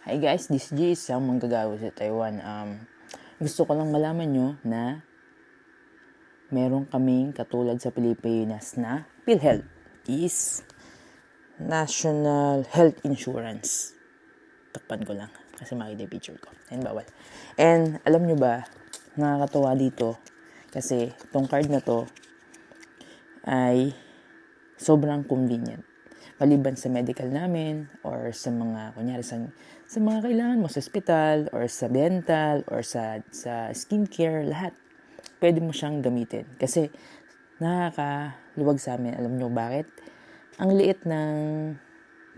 Hi guys, this is G, isang manggagawa sa Taiwan. Um, gusto ko lang malaman nyo na meron kaming katulad sa Pilipinas na PhilHealth is National Health Insurance. Takpan ko lang kasi makita yung picture ko. And bawal. And alam nyo ba, nakakatuwa dito kasi itong card na to ay sobrang convenient maliban sa medical namin or sa mga kunyari sa, sa mga kailangan mo sa hospital or sa dental or sa sa skincare lahat pwede mo siyang gamitin. Kasi nakakaluwag sa amin. Alam nyo bakit? Ang liit ng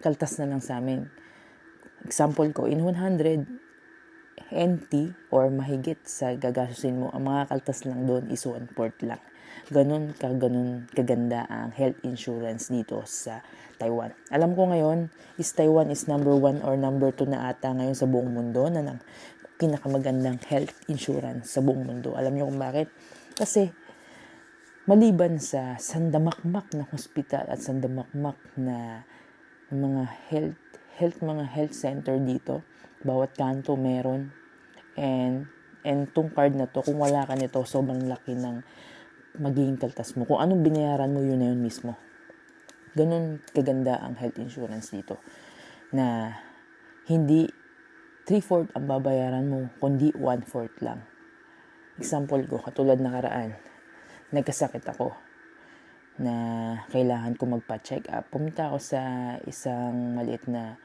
kaltas na lang sa amin. Example ko in 100 NT or mahigit sa gagasusin mo ang mga kaltas lang doon is 1 port lang ganun ka ganun kaganda ang health insurance dito sa Taiwan. Alam ko ngayon is Taiwan is number one or number two na ata ngayon sa buong mundo na ng pinakamagandang health insurance sa buong mundo. Alam niyo kung bakit? Kasi maliban sa sandamakmak na hospital at sandamakmak na mga health health mga health center dito, bawat kanto meron and and tong card na to kung wala ka nito sobrang laki ng magiging kaltas mo. Kung anong binayaran mo, yun na yun mismo. Ganun kaganda ang health insurance dito. Na hindi 3-4 ang babayaran mo, kundi 1-4 lang. Example ko, katulad na karaan, nagkasakit ako na kailangan ko magpa-check up. Pumunta ako sa isang maliit na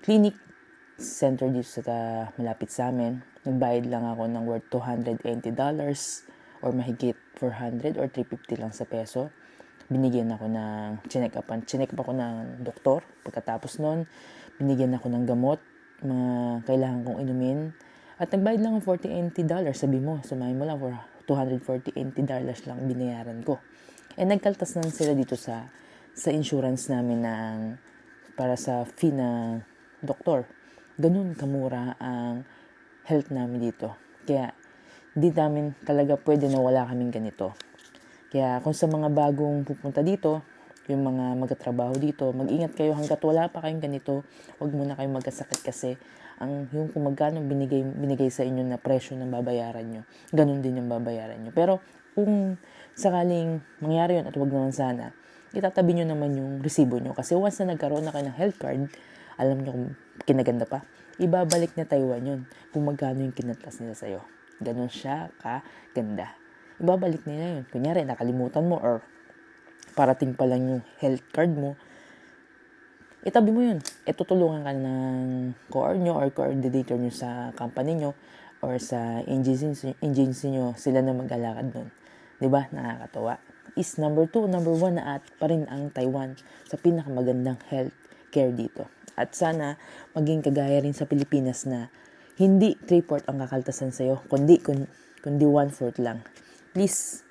clinic center dito sa malapit sa amin. Nagbayad lang ako ng worth $280 or mahigit 400 or 350 lang sa peso. Binigyan ako ng chinek upan. Chinek up ako ng doktor. Pagkatapos nun, binigyan ako ng gamot, mga kailangan kong inumin. At nagbayad lang ng 40 dollars. Sabi mo, sumayin mo lang for 240 dollars lang binayaran ko. And nagkaltas na sila dito sa sa insurance namin ng para sa fee na doktor. Ganun kamura ang health namin dito. Kaya hindi namin talaga pwede na wala kaming ganito. Kaya kung sa mga bagong pupunta dito, yung mga magtatrabaho dito, mag-ingat kayo hanggat wala pa kayong ganito. Huwag muna kayong magkasakit kasi ang yung kung magkano binigay, binigay sa inyo na presyo ng babayaran nyo, ganun din yung babayaran nyo. Pero kung sakaling mangyari yun at wag naman sana, itatabi nyo naman yung resibo nyo. Kasi once na nagkaroon na kayo ng health card, alam nyo kung kinaganda pa, ibabalik na Taiwan yun kung magkano yung kinatas nila sa'yo. Ganon siya kaganda. Ibabalik nila yun. Kunyari, nakalimutan mo or parating pa lang yung health card mo, itabi mo yun. E tutulungan ka ng core nyo or coordinator nyo sa company nyo or sa agency, agency nyo, sila na mag-alakad nun. ba diba? Nakakatawa. Is number two, number one na at pa rin ang Taiwan sa pinakamagandang health care dito. At sana maging kagaya rin sa Pilipinas na hindi 3-4 ang kakaltasan sa'yo, kundi, kundi 1-4 lang. Please,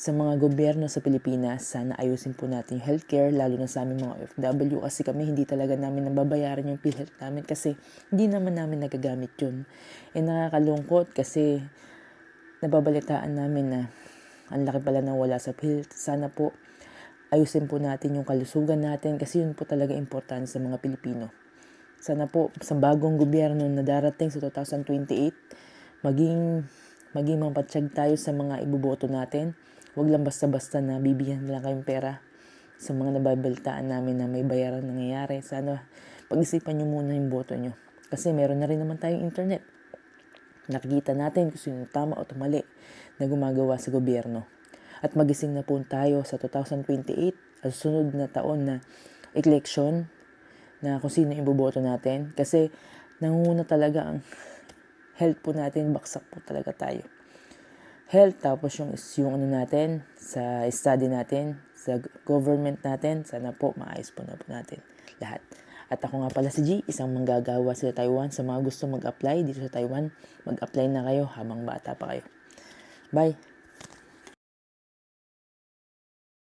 sa mga gobyerno sa Pilipinas, sana ayusin po natin yung healthcare, lalo na sa aming mga OFW kasi kami hindi talaga namin nababayaran yung PhilHealth namin kasi hindi naman namin nagagamit yun. E nakakalungkot kasi nababalitaan namin na ang laki pala na wala sa PhilHealth. Sana po ayusin po natin yung kalusugan natin kasi yun po talaga importante sa mga Pilipino. Sana po sa bagong gobyerno na darating sa 2028, maging maging mapatsyag tayo sa mga iboboto natin. Huwag lang basta-basta na bibigyan lang kayong pera sa mga nababalitaan namin na may bayaran nangyayari. Sana pag-isipan nyo muna yung boto nyo. Kasi meron na rin naman tayong internet. Nakikita natin kung sino tama o tumali na gumagawa sa gobyerno. At magising na po tayo sa 2028 at sunod na taon na election na kung sino yung natin. Kasi nangunguna talaga ang health po natin, baksak po talaga tayo. Health, tapos yung, yung ano natin, sa study natin, sa government natin, sana po maayos po na po natin lahat. At ako nga pala si G, isang manggagawa sa Taiwan. Sa mga gusto mag-apply dito sa Taiwan, mag-apply na kayo habang bata pa kayo. Bye!